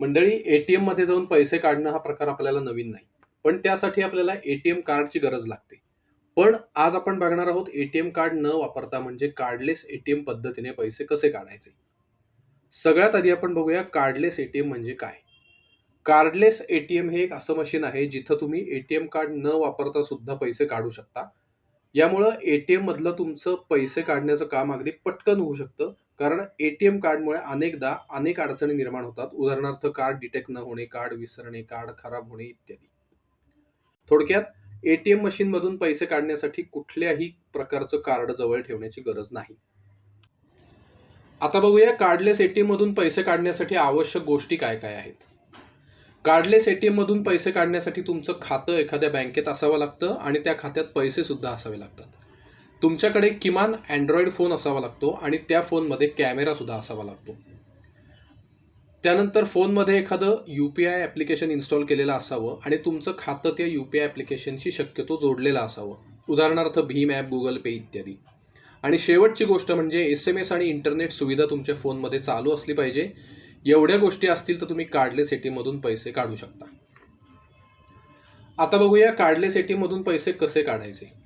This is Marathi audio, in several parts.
मंडळी एटीएममध्ये जाऊन पैसे काढणं हा प्रकार आपल्याला नवीन नाही. पण त्यासाठी आपल्याला एटीएम कार्डची गरज लागते. पण आज आपण बघणार आहोत एटीएम कार्ड न वापरता म्हणजे कार्डलेस एटीएम पद्धतीने पैसे कसे काढायचे? सगळ्यात आधी आपण बघूया कार्डलेस एटीएम म्हणजे काय? कार्डलेस एटीएम हे एक असं मशीन आहे जिथं तुम्ही एटीएम कार्ड न वापरता सुद्धा पैसे काढू शकता. यामुळं एटीएम मधलं तुमचं पैसे काढण्याचं काम अगदी पटकन होऊ शकतं. कारण एटीएम कार्डमुळे अनेकदा अनेक अडचणी निर्माण होतात. उदाहरणार्थ कार्ड डिटेक्ट न होणे कार्ड विसरणे कार्ड खराब होणे इत्यादी. थोडक्यात एटीएम मशीन मधून पैसे काढण्यासाठी कुठल्याही प्रकारचं कार्ड जवळ ठेवण्याची गरज नाही. आता बघूया कार्डलेस एटीएम मधून पैसे काढण्यासाठी आवश्यक गोष्टी काय काय आहेत. कार्डलेस एटीएम मधून पैसे काढण्यासाठी तुमचं खातं एखाद्या बँकेत असावं लागतं आणि त्या खात्यात पैसे सुद्धा असावे लागतात. तुमच्याकडे किमान अँड्रॉइड फोन असावा लागतो आणि त्या फोनमध्ये कॅमेरासुद्धा असावा लागतो. त्यानंतर फोनमध्ये एखादं U P I application install केलेलं असावं आणि तुमचं खातं त्या यू पी आय ॲप्लिकेशनशी शक्यतो जोडलेलं असावं. उदाहरणार्थ भीम ॲप गुगल पे इत्यादी. आणि शेवटची गोष्ट म्हणजे एस एम एस आणि इंटरनेट सुविधा तुमच्या फोनमध्ये चालू असली पाहिजे. एवढ्या गोष्टी असतील तर तुम्ही कार्डलेस एटीएममधून पैसे काढू शकता. आता बघूया कार्डलेस एटीएममधून पैसे कसे काढायचे.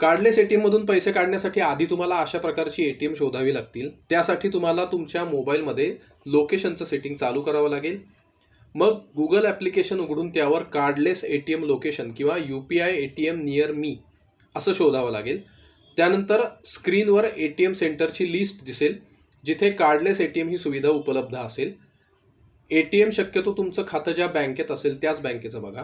कार्डलेस एटीएम मधून पैसे काढण्यासाठी आधी तुम्हाला अशा प्रकारची एटीएम शोधावी लागतील. त्यासाठी तुम्हाला तुमच्या मोबाईलमध्ये लोकेशनचं सेटिंग चालू करावं लागेल. मग गुगल ॲप्लिकेशन उघडून त्यावर कार्डलेस एटीएम लोकेशन किंवा U P I ATM near me असं शोधावं लागेल. त्यानंतर स्क्रीनवर एटीएम सेंटरची लिस्ट दिसेल जिथे कार्डलेस एटीएम ही सुविधा उपलब्ध असेल. एटीएम शक्यतो तुमचं खातं ज्या बँकेत असेल त्याच बँकेचं बघा.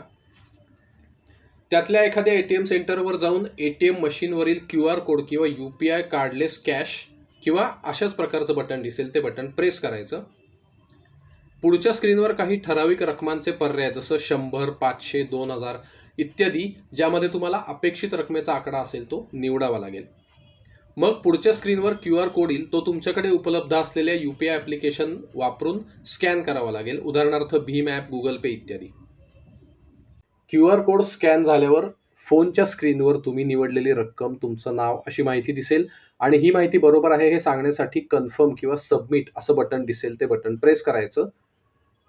त्यातल्या एखाद्या ए टी एम सेंटरवर जाऊन ए टी एम मशीनवरील क्यू आर कोड किंवा U P I cardless cash किंवा अशाच प्रकारचं बटन दिसेल ते बटन प्रेस करायचं. पुढच्या स्क्रीनवर काही ठराविक रकमांचे पर्याय जसं शंभर पाचशे दोन हजार इत्यादी ज्यामध्ये तुम्हाला अपेक्षित रकमेचा आकडा असेल तो निवडावा लागेल. मग पुढच्या स्क्रीनवर क्यू आर कोड येईल तो तुमच्याकडे उपलब्ध असलेल्या यू पी आय ॲप्लिकेशन वापरून स्कॅन करावा लागेल. उदाहरणार्थ भीम ॲप गुगल पे इत्यादी. क्यू आर कोड स्कॅन झाल्यावर फोनच्या स्क्रीनवर तुम्ही निवडलेली रक्कम तुमचं नाव अशी माहिती दिसेल. आणि ही माहिती बरोबर आहे हे सांगण्यासाठी कन्फर्म किंवा सबमिट असं बटन दिसेल ते बटन प्रेस करायचं.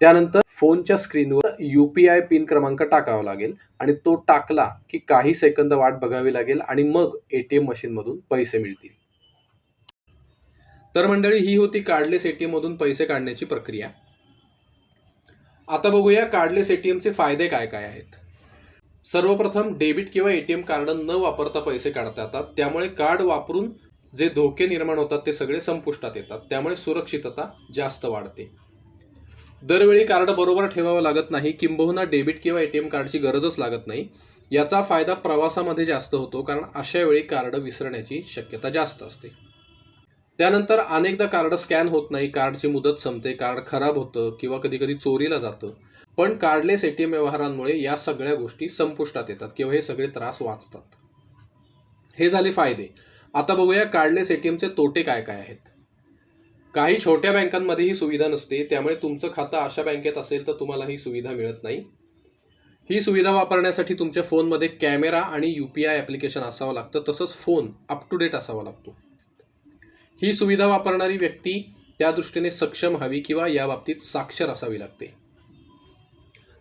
त्यानंतर फोनच्या स्क्रीनवर युपीआय पिन क्रमांक टाकावा लागेल आणि तो टाकला की काही सेकंद वाट बघावी लागेल आणि मग एटीएम मशीन मधून पैसे मिळतील. तर मंडळी ही होती कार्डलेस एटीएम मधून पैसे काढण्याची प्रक्रिया. आता बघूया कार्डलेस एटीएमचे फायदे काय काय आहेत. सर्वप्रथम डेबिट किंवा एटीएम कार्ड न वापरता पैसे काढता येतात त्यामुळे कार्ड वापरून जे धोके निर्माण होतात ते सगळे संपुष्टात येतात. त्यामुळे सुरक्षितता जास्त वाढते. दरवेळी कार्ड बरोबर ठेवावं लागत नाही किंबहुना डेबिट किंवा एटीएम कार्डची गरजच लागत नाही. याचा फायदा प्रवासामध्ये जास्त होतो कारण अशा वेळी कार्ड विसरण्याची शक्यता जास्त असते. त्यानंतर अनेकदा कार्ड स्कॅन होत नाही कार्डची मुदत संपते कार्ड खराब होतं किंवा कधी कधी चोरीला जातं. पण कार्डलेस एटीएम व्यवहारांमुळे या सगळ्या गोष्टी संपुष्टात येतात किंवा हे सगळे त्रास वाचतात. हे झाले फायदे. आता बघूया कार्डलेस एटीएमचे तोटे काय काय आहेत. काही छोट्या बँकांमध्ये ही सुविधा नसते त्यामुळे तुमचं खातं अशा बँकेत असेल तर तुम्हाला ही सुविधा मिळत नाही. ही सुविधा वापरण्यासाठी तुमच्या फोनमध्ये कॅमेरा आणि यू पी आय ॲप्लिकेशन असावं लागतं तसंच फोन अप टू डेट असावा लागतो. ही सुविधा वापरणारी व्यक्ती त्या दृष्टीने सक्षम हवी किंवा या बाबतीत साक्षर असावी लागते.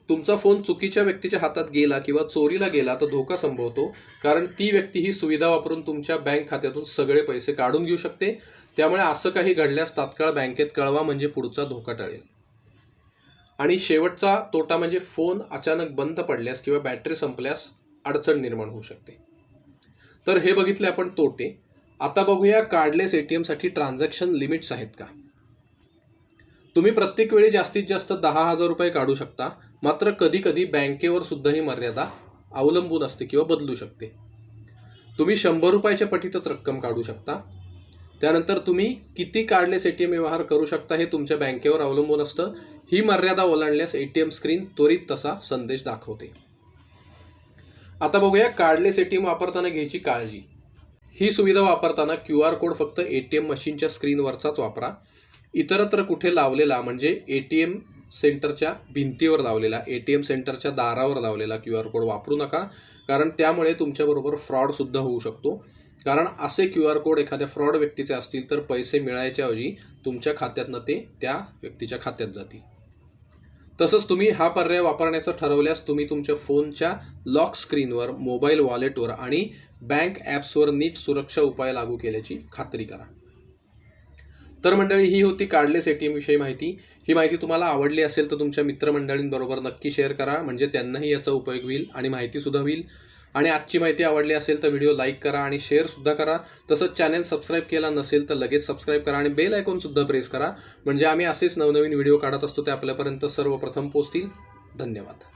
तुमचा फोन चुकीच्या व्यक्तीच्या हातात गेला किंवा चोरीला गेला तर धोका संभवतो कारण ती व्यक्ती ही सुविधा वापरून तुमच्या बँक खात्यातून सगळे पैसे काढून घेऊ शकते. त्यामुळे असं काही घडल्यास तात्काळ बँकेत कळवा म्हणजे पुढचा धोका टळेल. आणि शेवटचा तोटा म्हणजे फोन अचानक बंद पडल्यास किंवा बॅटरी संपल्यास अडचण निर्माण होऊ शकते. तर हे बघितले आपण तोटे. आता बघूया कार्डलेस एटीएमसाठी ट्रान्झॅक्शन लिमिट्स आहेत का? तुम्ही प्रत्येक वेळी जास्तीत जास्त दहा हजार रुपये काढू शकता. मात्र कधी कधी बँकेवर सुद्धा ही मर्यादा अवलंबून असते किंवा बदलू शकते. तुम्ही शंभर रुपयाच्या पटीतच रक्कम काढू शकता. त्यानंतर तुम्ही किती कार्डलेस एम व्यवहार करू शकता हे तुमच्या बँकेवर अवलंबून असतं. ही मर्यादा ओलांडल्यास ए टी एम स्क्रीन त्वरित तसा संदेश दाखवते. आता बघूया कार्डलेस ए टी एम वापरताना घ्यायची काळजी. ही सुविधा वापरताना क्यू आर कोड फक्त ए टी एम मशीनच्या स्क्रीनवरचाच वापरा. इतरत्र कुठे लावलेला म्हणजे ए टी एम सेंटरच्या भिंतीवर लावलेला ए टी एम सेंटरच्या दारावर लावलेला क्यू आर कोड वापरू नका कारण त्यामुळे तुमच्याबरोबर फ्रॉडसुद्धा होऊ शकतो. कारण असे क्यू आर कोड एखाद्या फ्रॉड व्यक्तीचे असतील तर पैसे मिळायच्या ऐवजी तुमच्या खात्यातनं ते त्या व्यक्तीच्या खात्यात जातील. तसंच तुम्ही हा पर्याय वापरण्याचं ठरवल्यास तुम्ही तुमच्या फोनच्या लॉक स्क्रीनवर मोबाईल वॉलेटवर आणि बँक ॲप्सवर नीट सुरक्षा उपाय लागू केल्याची खात्री करा. तर मंडळी ही होती कार्डलेस टी एमविषयी माहिती. ही माहिती तुम्हाला आवडली असेल तर तुमच्या मित्रमंडळींबरोबर नक्की शेअर करा म्हणजे त्यांनाही याचा उपयोग होईल आणि माहितीसुद्धा होईल. आणि आजची माहिती आवडली असेल तर व्हिडिओ लाईक करा आणि शेअरसुद्धा करा. तसंच चॅनल सबस्क्राईब केला नसेल तर लगेच सबस्क्राईब करा आणि बेल आयकॉनसुद्धा प्रेस करा. म्हणजे आम्ही असेच नवनवीन व्हिडिओ काढत असतो ते आपल्यापर्यंत सर्वप्रथम पोचतील धन्यवाद.